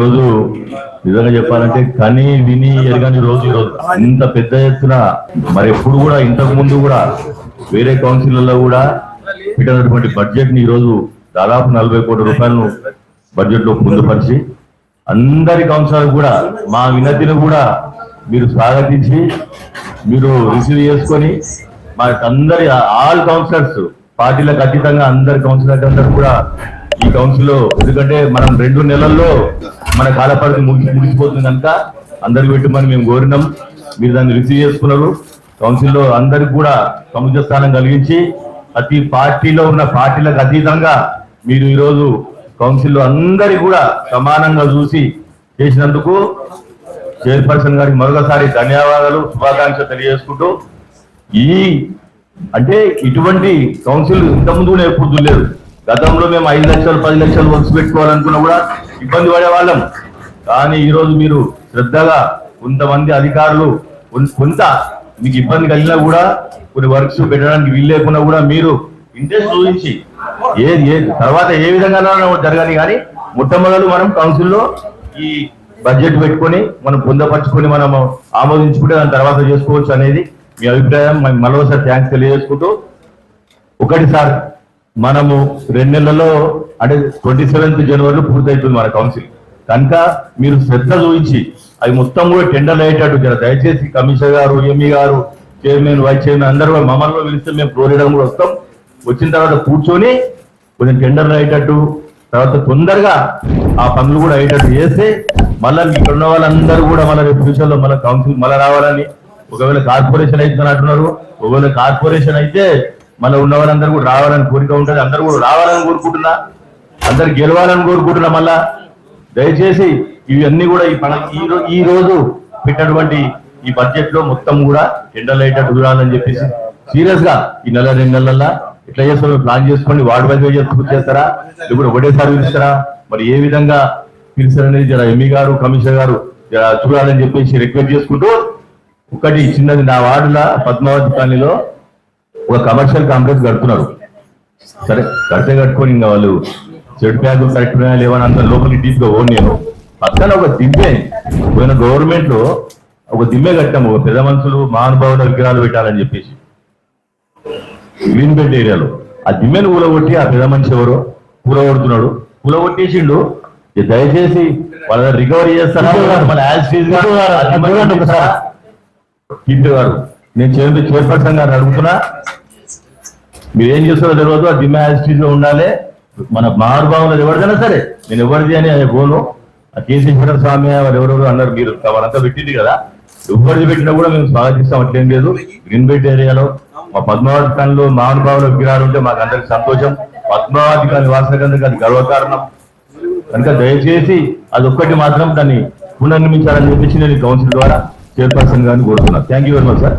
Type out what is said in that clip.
ఈరోజు నిజంగా చెప్పాలంటే కని విని ఎరగని రోజు ఈరోజు. ఇంత పెద్ద ఎత్తున మరి ఎప్పుడు కూడా ఇంతకు ముందు కూడా వేరే కౌన్సిల్లో కూడా పెట్టినటువంటి బడ్జెట్ని ఈరోజు దాదాపు నలభై కోట్ల రూపాయలను బడ్జెట్లో పొందుపరిచి అందరి కౌన్సిలర్ కూడా మా వినతిని కూడా మీరు స్వాగతించి మీరు రిసీవ్ చేసుకొని మా అందరి ఆల్ కౌన్సిలర్స్ పార్టీలకు అతీతంగా అందరి కౌన్సిలర్ అందరు కూడా ఈ కౌన్సిల్ ఎందుకంటే మనం రెండు నెలల్లో మన కాలపరిధి ముగిసి ముగిసిపోతుంది కనుక అందరికి పెట్టమని మేము కోరినాం. మీరు దాన్ని రిసీవ్ చేసుకున్నారు. కౌన్సిల్లో అందరికి కూడా సముద్ర స్థానం కలిగించి ప్రతి పార్టీలో ఉన్న పార్టీలకు అతీతంగా మీరు ఈరోజు కౌన్సిల్లో అందరి కూడా సమానంగా చూసి చేసినందుకు చైర్పర్సన్ గారికి మరొకసారి ధన్యవాదాలు శుభాకాంక్షలు తెలియజేసుకుంటూ. ఈ అంటే ఇటువంటి కౌన్సిల్ ఇంతకుముందు కూడా ఎప్పుడు చూడలేదు. గతంలో మేము ఐదు లక్షలు పది లక్షలు వర్క్స్ పెట్టుకోవాలనుకున్నా కూడా ఇబ్బంది పడేవాళ్ళం. కానీ ఈరోజు మీరు శ్రద్ధగా కొంతమంది అధికారులు కొంత మీకు ఇబ్బంది కలిగినా కూడా కొన్ని వర్క్స్ పెట్టడానికి వీలు లేకుండా కూడా మీరు ఇంట్రెస్ట్ చూపించి ఏ ఏ తర్వాత ఏ విధంగా జరగాలి. కానీ మొట్టమొదలు మనం కౌన్సిల్లో ఈ బడ్జెట్ పెట్టుకొని మనం పొందపరుచుకొని మనం ఆమోదించుకుంటే దాని తర్వాత చేసుకోవచ్చు అనేది మీ అభిప్రాయం. మరోసారి థ్యాంక్స్ తెలియజేసుకుంటూ ఒకటి సార్ మనము రెండు నెలల్లో అంటే ట్వంటీ సెవెంత్ జనవరిలో పూర్తయిపోయింది మన కౌన్సిల్ కనుక మీరు శ్రద్ధ చూపించి అవి మొత్తం కూడా టెండర్లు అయ్యేటట్టు జర దయచేసి కమిషనర్ గారు ఎంఈ గారు చైర్మన్ వైస్ చైర్మన్ అందరూ కూడా మమ్మల్ని పిలిస్తే మేము ప్రోరేయడం కూడా వస్తాం. వచ్చిన తర్వాత కూర్చొని కొంచెం టెండర్లు అయ్యేటట్టు తర్వాత తొందరగా ఆ పనులు కూడా అయ్యేటట్టు చేస్తే మళ్ళీ ఇక్కడ ఉన్న వాళ్ళందరూ కూడా మళ్ళీ రేపు మళ్ళీ కౌన్సిల్ మళ్ళీ రావాలని. ఒకవేళ కార్పొరేషన్ అయితే అంటున్నారు ఒకవేళ కార్పొరేషన్ అయితే మళ్ళీ ఉన్న వాళ్ళందరూ కూడా రావాలని కోరిక ఉంటుంది. అందరూ కూడా రావాలని కోరుకుంటున్నా. అందరు గెలవాలని కోరుకుంటున్నా మళ్ళా. దయచేసి ఇవన్నీ కూడా ఈ పని ఈ రోజు ఈ రోజు పెట్టినటువంటి ఈ బడ్జెట్లో మొత్తం కూడా ఎండలు అయ్యేటట్టు చూడాలని చెప్పేసి సీరియస్గా ఈ నెల రెండు నెలల్లో ఎట్లా చేస్తారు ప్లాన్ చేసుకోండి. వార్డు వైజ్ పూర్తి చేస్తారా? ఇప్పుడు ఒకటేసారి పిలుస్తారా? మరి ఏ విధంగా పిలుస్తారనేది జర ఎంఈ గారు కమిషనర్ గారు చూడాలని చెప్పేసి రిక్వెస్ట్ చేసుకుంటూ ఒకటి చిన్నది నా వార్డుల పద్మావతి కాలనీలో ఒక కమర్షియల్ కాంప్లెక్స్ కడుతున్నారు. సరే కడితే కట్టుకొని ఇంకా వాళ్ళు చెడు బ్యాగ్ కరెక్ట్ లేవని అంత లోపలికి డీప్గా ఓన్ నేను. పక్కన ఒక దిమ్మె. పోయిన గవర్నమెంట్లో ఒక దిమ్మె కట్టాము. ఒక పెద్ద మనుషులు మహానుభావుల విగ్రహాలు పెట్టాలని చెప్పేసి. గ్రీన్ బెల్ట్ ఏరియాలో ఆ దిమ్మెను కూలగొట్టి ఆ పెద్ద మనిషి ఎవరు కూలగొడుతున్నాడు. కూలగొట్టేసిండు. దయచేసి వాళ్ళ రికవరీ చేస్తారా? గారు. నేను చైర్మన్ చైర్పర్సన్ గారు అడుగుతున్నా. మీరు ఏం చేస్తారో తెలియదు ఆ డిమాజిస్ట్రీస్లో ఉండాలి. మన మహానుభావులు ఎవరిదైనా సరే నేను ఎవరిది అని అనే పోను ఆ కేసీశ్వర స్వామి వారు ఎవరెవరు అన్నారు మీరు వాళ్ళంతా పెట్టింది కదా. ఎవరిది పెట్టినా కూడా మేము స్వాగతిస్తాం అట్లేం లేదు. గ్రీన్ బెల్ట్ ఏరియాలో మా పద్మావతి ఖాన్లో మహానుభావుల విగ్రహాలు ఉంటే మాకు అందరికి సంతోషం. పద్మావతి ఖాన్ నివాసకందుకు అది గర్వకారణం. కనుక దయచేసి అది ఒక్కటి మాత్రం దాన్ని పునర్నిర్మించాలని చెప్పేసి నేను కౌన్సిల్ ద్వారా చైర్పర్సన్ గారిని కోరుతున్నాను. Thank you very much sir